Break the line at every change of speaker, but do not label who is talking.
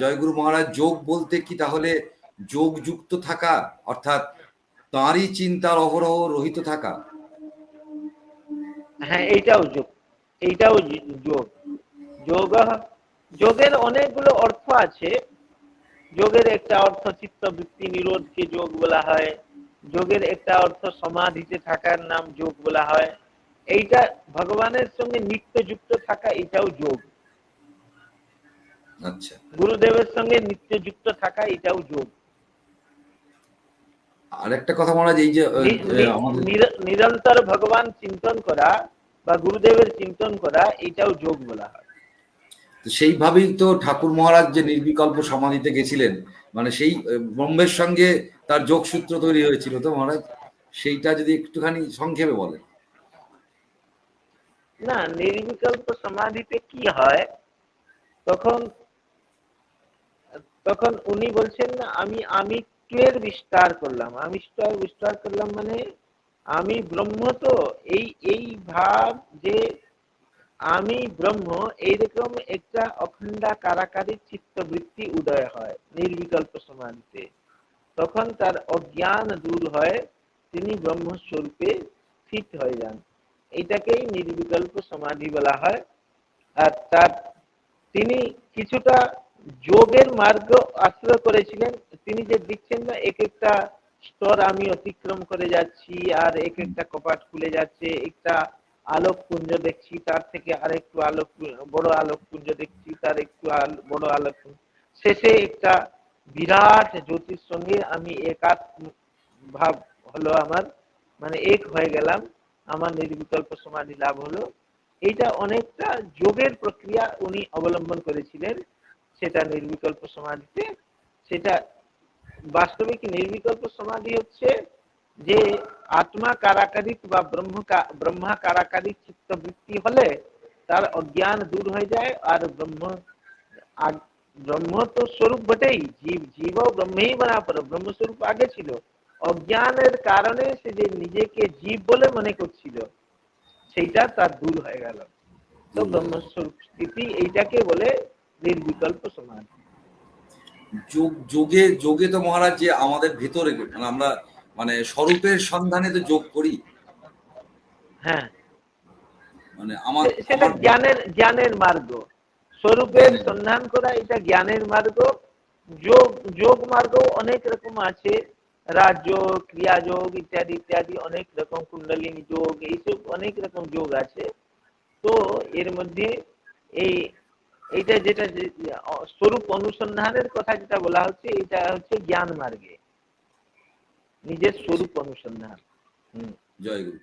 জয়গুরু মহারাজ যোগ বলতে কি? তাহলে যোগ যুক্ত থাকা, অর্থাৎ তাঁরই চিন্তার অহরহ রহিত থাকা।
হ্যাঁ এইটাও যোগ এইটাও যোগ। যোগ, যোগের অনেকগুলো অর্থ আছে। যোগের একটা অর্থ চিত্তবৃত্তি নিরোধকে যোগ বলা হয়। যোগের একটা অর্থ সমাধিতে থাকার নাম যোগ বলা হয়। এইটা ভগবানের সঙ্গে নিত্য যুক্ত থাকা, এটাও যোগ।
আচ্ছা।
গুরুদেবের সঙ্গে নিত্য যুক্ত থাকা এটাও যোগ।
আর একটা কথা মহারাজ এই যে
নিরন্তর ভগবান চিন্তন করা বা গুরুদেবের চিন্তন করা এটাও যোগ বলা হয়।
তো সেইভাবেই তো ঠাকুর মহারাজ যে নির্বিকল্প সমাধিতে গেছিলেন মানে সেই ব্রহ্মের সঙ্গে তার যোগসূত্র তৈরি হয়েছিল তো মহারাজ? সেইটা যদি একটুখানি সংক্ষেপে বলেন।
না নির্বিকল্প সমাধিতে কি হয় তখন তখন উনি বলছেন, আমি আমি এর বিস্তার করলাম। আমি বিস্তার করলাম মানে আমি ব্রহ্ম তো, এই এই ভাব যে আমি ব্রহ্ম, এইরকম একটা অখণ্ডা কারাকারি চিত্তবৃত্তি উদয় হয় নির্বিকল্প সমাধিতে। তখন তার অজ্ঞান দূর হয়, তিনি ব্রহ্মস্বরূপে স্থিত হয়ে যান। এটাকেই নির্বিকল্প সমাধি বলা হয়। আর তার, তিনি কিছুটা যোগের মার্গ আশ্রয় করেছিলেন। তিনি যে দিচ্ছেন না, এক একটা স্তর আমি অতিক্রম করে যাচ্ছি আর এক একটা কপাট খুলে যাচ্ছে। একটা আলোক পুঞ্জ দেখছি, তার থেকে আরেকটু আলোক, বড় আলোক পুঞ্জ দেখছি, তার একটু বড় আলোক শেষে একটা বিরাট জ্যোতির সঙ্গে আমি একাত্ম ভাব হলো আমার মানে এক হয়ে গেলাম। আমার নির্বিকল্প সমাধি লাভ হলো। এইটা অনেকটা যোগের প্রক্রিয়া উনি অবলম্বন করেছিলেন। সেটা নির্বিকল্প সমাধিতে, সেটা বাস্তবিক নির্বিকল্প সমাধি হচ্ছে যে আত্মা কারাকারিক বা ব্রহ্ম কা- ব্রহ্মা কারাকারিক চিত্তবৃত্তি হলে তার অজ্ঞান দূর হয়ে যায় আর ব্রহ্ম, আগ- ব্রহ্ম তো স্বরূপ বটেই, জীব জীব ব্রহ্মেই বনা পড়ো ব্রহ্মস্বরূপ আগে ছিল। অজ্ঞানের কারণে সে যে নিজেকে জীব বলে মনে করছিল, সেইটা তার দূর হয়ে গেল। তো ব্রহ্মস্বরূপ স্থিতি এইটাকে বলে নির্বিকল্প সমাধি
যোগ যোগে যোগে তো মহারাজ যে আমাদের ভেতরে মানে আমরা মানে স্বরূপের সন্ধানে তো যোগ করি।
হ্যাঁ।
মানে আমার
সেটা জ্ঞানের জ্ঞানের মার্গ। স্বরূপের সন্ধান করা এটা জ্ঞানের মার্গ। যোগ যোগ মার্গ অনেক রকম আছে। রাজযোগ ক্রিয়াযোগ ইত্যাদি ইত্যাদি অনেক রকম কুণ্ডলিনী যোগ এইসব অনেক রকম যোগ আছে। তো এর মধ্যে এই এইটা যেটা স্বরূপ অনুসন্ধানের কথা যেটা বলা হচ্ছে এটা হচ্ছে জ্ঞান মার্গে। নিজের স্বরূপ অনুসন্ধান। হুম।
জয় গুরু